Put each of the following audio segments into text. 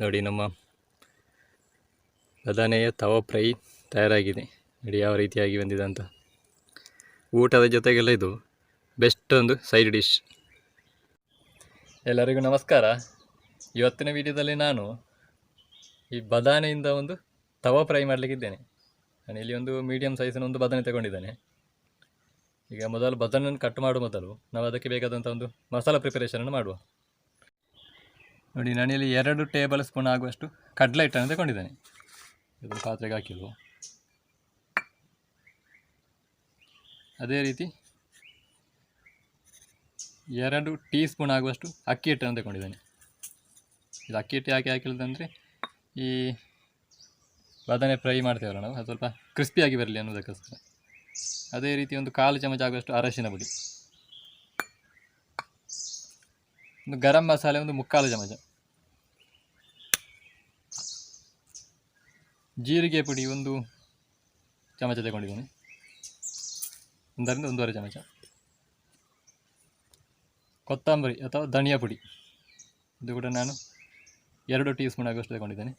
ನೋಡಿ ನಮ್ಮ ಬದನೆಯ ತವ ಫ್ರೈ ತಯಾರಾಗಿದೆ. ನೋಡಿ ಯಾವ ರೀತಿಯಾಗಿ ಬಂದಿದೆ ಅಂತ. ಊಟದ ಜೊತೆಗೆಲ್ಲ ಇದು ಬೆಸ್ಟ್ ಒಂದು ಸೈಡ್ ಡಿಶ್. ಎಲ್ಲರಿಗೂ ನಮಸ್ಕಾರ. ಇವತ್ತಿನ ವಿಡಿಯೋದಲ್ಲಿ ನಾನು ಈ ಬದಾನೆಯಿಂದ ಒಂದು ತವ ಫ್ರೈ ಮಾಡಲಿಕ್ಕಿದ್ದೇನೆ. ನಾನು ಇಲ್ಲಿ ಒಂದು ಮೀಡಿಯಮ್ ಸೈಜಿನ ಒಂದು ಬದನೆ ತಗೊಂಡಿದ್ದೇನೆ. ಈಗ ಮೊದಲು ಬದನನ್ನು ಕಟ್ ಮಾಡುವ ಮೊದಲು ನಾವು ಅದಕ್ಕೆ ಬೇಕಾದಂಥ ಒಂದು ಮಸಾಲ ಪ್ರಿಪರೇಷನನ್ನು ಮಾಡುವ. ನೋಡಿ, ನಾನಿಲ್ಲಿ ಎರಡು ಟೇಬಲ್ ಸ್ಪೂನ್ ಆಗುವಷ್ಟು ಕಡಲೆ ಹಿಟ್ಟನ್ನು ತಗೊಂಡಿದ್ದೇನೆ. ಇದನ್ನು ಪಾತ್ರೆಗೆ ಹಾಕಿಲ್ವ? ಅದೇ ರೀತಿ ಎರಡು ಟೀ ಸ್ಪೂನ್ ಆಗುವಷ್ಟು ಅಕ್ಕಿ ಹಿಟ್ಟನ್ನು ತಗೊಂಡಿದ್ದೇನೆ. ಇದು ಅಕ್ಕಿ ಹಿಟ್ಟು ಯಾಕೆ ಹಾಕಿಲ್ಲದಂದರೆ ಈ ಬದನೆ ಫ್ರೈ ಮಾಡ್ತೇವಲ್ಲ ನಾವು, ಅದು ಸ್ವಲ್ಪ ಕ್ರಿಸ್ಪಿಯಾಗಿ ಬರಲಿ ಅನ್ನೋದಕ್ಕೋಸ್ಕರ. ಅದೇ ರೀತಿ ಒಂದು ಕಾಲು ಚಮಚ ಆಗುವಷ್ಟು ಅರಶಿನ ಪುಡಿ. ಒಂದು ಗರಂ ಮಸಾಲೆ ಒಂದು ಮುಕ್ಕಾಲು ಚಮಚ. ಜೀರಿಗೆ ಪುಡಿ ಒಂದು ಚಮಚ ತಗೊಂಡಿದ್ದೀನಿ. ಒಂದರಿಂದ ಒಂದೂವರೆ ಚಮಚ. ಕೊತ್ತಂಬರಿ ಅಥವಾ ಧನಿಯಾ ಪುಡಿ. ಇದು ಕೂಡ ನಾನು ಎರಡು ಟೀ ಸ್ಪೂನ್ ಆಗುವಷ್ಟು ತಗೊಂಡಿದ್ದೇನೆ.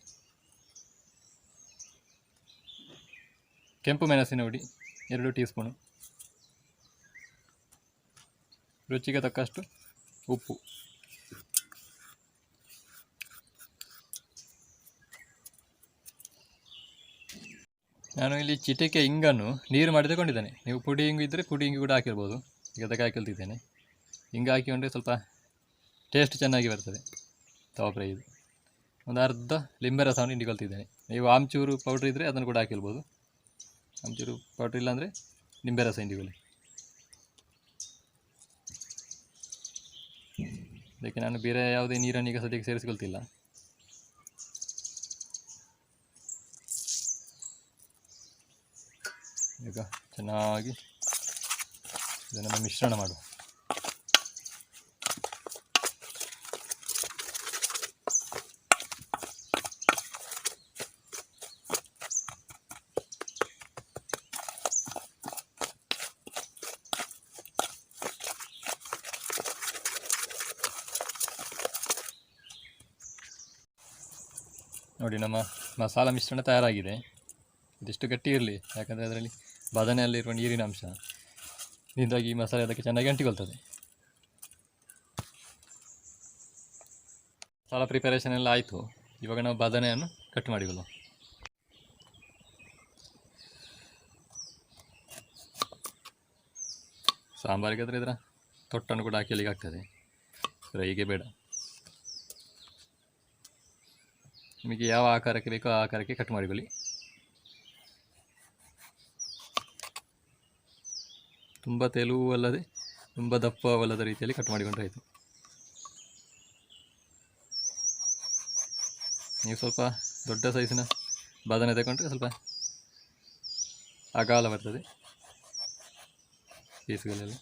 ಕೆಂಪು ಮೆಣಸಿನ ಪುಡಿ ಎರಡು ಟೀ ಸ್ಪೂನು. ರುಚಿಗೆ ತಕ್ಕಷ್ಟು ಉಪ್ಪು. ನಾನು ಇಲ್ಲಿ ಚಿಟಿಕೆ ಇಂಗನ್ನು ನೀರು ಮಾಡಿ ತಗೊಂಡಿದ್ದೇನೆ. ನೀವು ಪುಡಿ ಇಂಗು ಇದ್ದರೆ ಪುಡಿ ಇಂಗು ಕೂಡ ಹಾಕಿರ್ಬೋದು. ಈಗ ಅದಕ್ಕೆ ಹಾಕಿಲ್ತಿದ್ದೇನೆ ಹಿಂಗೆ ಹಾಕಿಕೊಂಡ್ರೆ ಸ್ವಲ್ಪ ಟೇಸ್ಟ್ ಚೆನ್ನಾಗಿ ಬರ್ತದೆ. ತವ ಇದು. ಒಂದು ಅರ್ಧ ಲಿಂಬೆ ರಸವನ್ನು ಹಿಂಡಿಕೊಳ್ತಿದ್ದೇನೆ ನೀವು ಆಮ್ಚೂರು ಪೌಡ್ರ್ ಇದ್ದರೆ ಅದನ್ನು ಕೂಡ ಹಾಕಿರ್ಬೋದು. ಆಮ್ಚೂರು ಪೌಡ್ರ್ ಇಲ್ಲಾಂದರೆ ಲಿಂಬೆ ರಸ ಹಿಂಡಿಕೊಳ್ಳಿ ಅದಕ್ಕೆ ನಾನು ಬೇರೆ ಯಾವುದೇ ನೀರನ್ನು ಈಗ ಸದ್ಯಕ್ಕೆ ಸೇರಿಸಿಕೊಳ್ತಿಲ್ಲ. ಈಗ ಚೆನ್ನಾಗಿ ಇದನ್ನು ಮಿಶ್ರಣ ಮಾಡುವ. ನೋಡಿ ನಮ್ಮ ಮಸಾಲ ಮಿಶ್ರಣ ತಯಾರಾಗಿದೆ. ಇದಿಷ್ಟು ಗಟ್ಟಿ ಇರಲಿ. ಯಾಕಂದರೆ ಅದರಲ್ಲಿ ಬದನೆಯಲ್ಲಿರುವ ನೀರಿನ ಅಂಶ. ಇದರಿಂದಾಗಿ ಈ ಮಸಾಲೆ ಅದಕ್ಕೆ ಚೆನ್ನಾಗಿ ಅಂಟಿಕೊಳ್ತದೆ. ಮಸಾಲ ಪ್ರಿಪರೇಷನ್ ಎಲ್ಲ ಆಯಿತು. ಇವಾಗ ನಾವು ಬದನೆಯನ್ನು ಕಟ್ ಮಾಡಿಕೊಳ್ಳುವ ಸಾಂಬಾರಿಗೆ ಆದರೆ ಇದರ ತೊಟ್ಟನ್ನು ಕೂಡ ಹಾಕಲಿಕ್ಕೆ ಆಗ್ತದೆ ಫ್ರೈಗೆ ಬೇಡ. ನಿಮಗೆ ಯಾವ ಆಕಾರಕ್ಕೆ ಬೇಕೋ ಆ ಆಕಾರಕ್ಕೆ ಕಟ್ ಮಾಡಿಕೊಳ್ಳಿ. ತುಂಬ ತೆಲುವು ಅಲ್ಲದೆ ತುಂಬ ದಪ್ಪವಲ್ಲದ ರೀತಿಯಲ್ಲಿ ಕಟ್ ಮಾಡಿಕೊಂಡ್ರೆ ಆಯಿತು ನೀವು ಸ್ವಲ್ಪ ದೊಡ್ಡ ಸೈಜಿನ ಬದನೆ ತಗೊಂಡ್ರೆ ಸ್ವಲ್ಪ ಅಗಾಲ ಬರ್ತದೆ. ಪೀಸ್ಗಳೆಲ್ಲ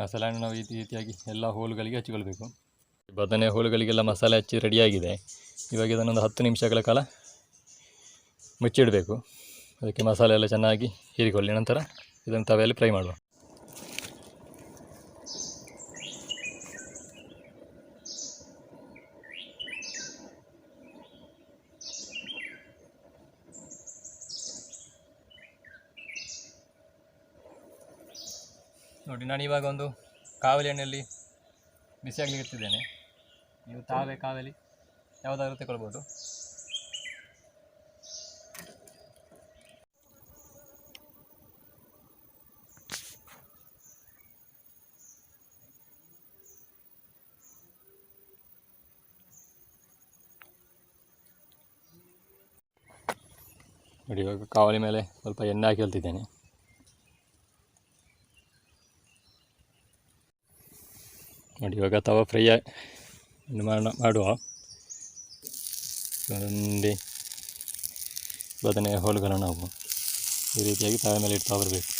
ಮಸಾಲೆಯನ್ನು ನಾವು ಈ ರೀತಿಯಾಗಿ ಎಲ್ಲ ಹೋಲುಗಳಿಗೆ ಹಚ್ಚಿಕೊಳ್ಬೇಕು. ಬದನೆ ಹೋಳುಗಳಿಗೆಲ್ಲ ಮಸಾಲೆ ಹಚ್ಚಿ ರೆಡಿಯಾಗಿದೆ. ಇವಾಗ ಇದನ್ನೊಂದು ಹತ್ತು ನಿಮಿಷಗಳ ಕಾಲ ಮುಚ್ಚಿಡಬೇಕು. ಅದಕ್ಕೆ ಮಸಾಲೆ ಎಲ್ಲ ಚೆನ್ನಾಗಿ ಹೀರಿಕೊಳ್ಳಿ. ನಂತರ ಇದನ್ನು ತವೆಯಲ್ಲಿ ಫ್ರೈ ಮಾಡುವ. ನೋಡಿ, ನಾನು ಇವಾಗ ಒಂದು ಕಾವಲಿ ಎಣ್ಣೆಯಲ್ಲಿ ಬಿಸಿಯಾಗಲಿಕ್ಕೆ ಇರ್ತಿದ್ದೇನೆ ನೀವು ತಾವೇ ಕಾವಲಿ, ಯಾವುದಾದ್ರೂ ತಗೊಳ್ಬೋದು. ನೋಡಿ, ಇವಾಗ ಕಾವಲಿ ಮೇಲೆ ಸ್ವಲ್ಪ ಎಣ್ಣೆ ಹಾಕಿ ಹೇಳ್ತಿದ್ದೇನೆ ನೋಡಿ, ಇವಾಗ ತವ ಫ್ರೈ ಮಾಡ, ಮಾಡುವ. ಬದನೆ ಹೋಳುಗಳನ್ನು ನಾವು ಈ ರೀತಿಯಾಗಿ ತವ ಮೇಲೆ ಇಡ್ತಾ ಬರಬೇಕು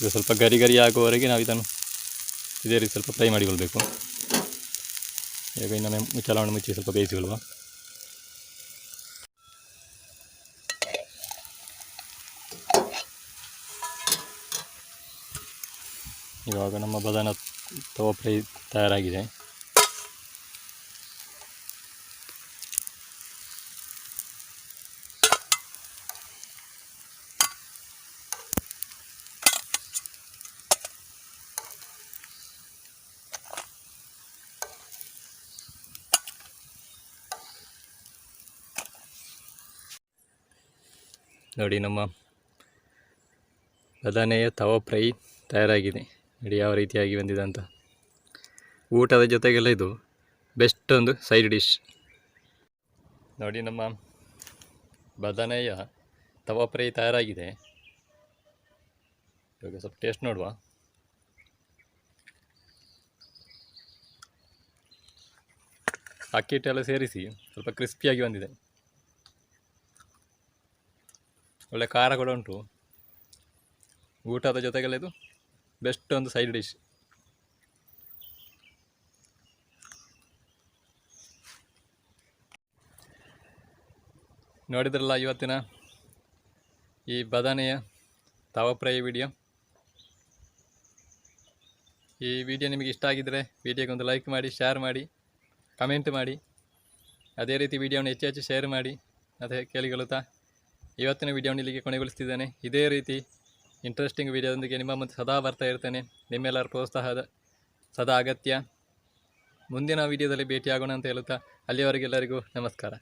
ಇದು ಸ್ವಲ್ಪ ಗರಿ ಗರಿ ಆಗುವವರೆಗೆ ನಾವು ಇದನ್ನು ಇದೇ ರೀತಿ ಸ್ವಲ್ಪ ಫ್ರೈ ಮಾಡಿಕೊಳ್ಬೇಕು. ಈಗ ಇನ್ನೊಮ್ಮೆ ಮುಚ್ಚಳವನ್ನು ಮುಚ್ಚಿ ಸ್ವಲ್ಪ ಬೇಯಿಸಿಕೊಳ್ಳುವ. ಇವಾಗ ನಮ್ಮ ಬದನ ತವ ಫ್ರೈ ತಯಾರಾಗಿದೆ. ನೋಡಿ ನಮ್ಮ ಬದನೆಯ ತವ ಫ್ರೈ ತಯಾರಾಗಿದೆ. ನೋಡಿ ಯಾವ ರೀತಿಯಾಗಿ ಬಂದಿದೆ ಅಂತ. ಊಟದ ಜೊತೆಗೆಲ್ಲ ಇದು ಬೆಸ್ಟ್ ಒಂದು ಸೈಡ್ ಡಿಶ್. ನೋಡಿ ನಮ್ಮ ಬದನೆಯ ತವ ಫ್ರೈ ತಯಾರಾಗಿದೆ. ಇವಾಗ ಸ್ವಲ್ಪ ಟೇಸ್ಟ್ ನೋಡುವ. ಅಕ್ಕಿ ಹಿಟ್ಟೆಲ್ಲ ಸೇರಿಸಿ ಸ್ವಲ್ಪ ಕ್ರಿಸ್ಪಿಯಾಗಿ ಬಂದಿದೆ. ಒಳ್ಳೆ ಖಾರ ಕೂಡ ಉಂಟು. ಊಟದ ಜೊತೆಗೆಲ್ಲ ಇದು ಬೆಸ್ಟ್ ಒಂದು ಸೈಡ್ ಡಿಶ್ ನೋಡಿದ್ರಲ್ಲ ಇವತ್ತಿನ ಈ ಬದನೆಯ ತವಪ್ರಯ ವಿಡಿಯೋ ಈ ವಿಡಿಯೋ ನಿಮಗೆ ಇಷ್ಟ ಆಗಿದ್ದರೆ ವಿಡಿಯೋಗೆ ಒಂದು ಲೈಕ್ ಮಾಡಿ ಶೇರ್ ಮಾಡಿ ಕಮೆಂಟ್ ಮಾಡಿ. ಅದೇ ರೀತಿ ವಿಡಿಯೋವನ್ನು ಹೆಚ್ಚು ಹೆಚ್ಚು ಶೇರ್ ಮಾಡಿ. ಅದೇ ಕೇಳಿಕೊಳ್ಳುತ್ತಾ ಇವತ್ತಿನ ವಿಡಿಯೋನ ಇಲ್ಲಿಗೆ ಕೊನೆಗೊಳಿಸ್ತಿದ್ದೇನೆ. ಇದೇ ರೀತಿ ಇಂಟ್ರೆಸ್ಟಿಂಗ್ ವಿಡಿಯೋದೊಂದಿಗೆ ನಿಮ್ಮ ಮುಂದೆ ಸದಾ ಬರ್ತಾ ಇರ್ತೇನೆ. ನಿಮ್ಮೆಲ್ಲರ ಪ್ರೋತ್ಸಾಹದ ಸದಾ ಅಗತ್ಯ. ಮುಂದಿನ ವಿಡಿಯೋದಲ್ಲಿ ಭೇಟಿಯಾಗೋಣ ಅಂತ ಹೇಳುತ್ತಾ ಅಲ್ಲಿಯವರೆಗೆಲ್ಲರಿಗೂ ನಮಸ್ಕಾರ.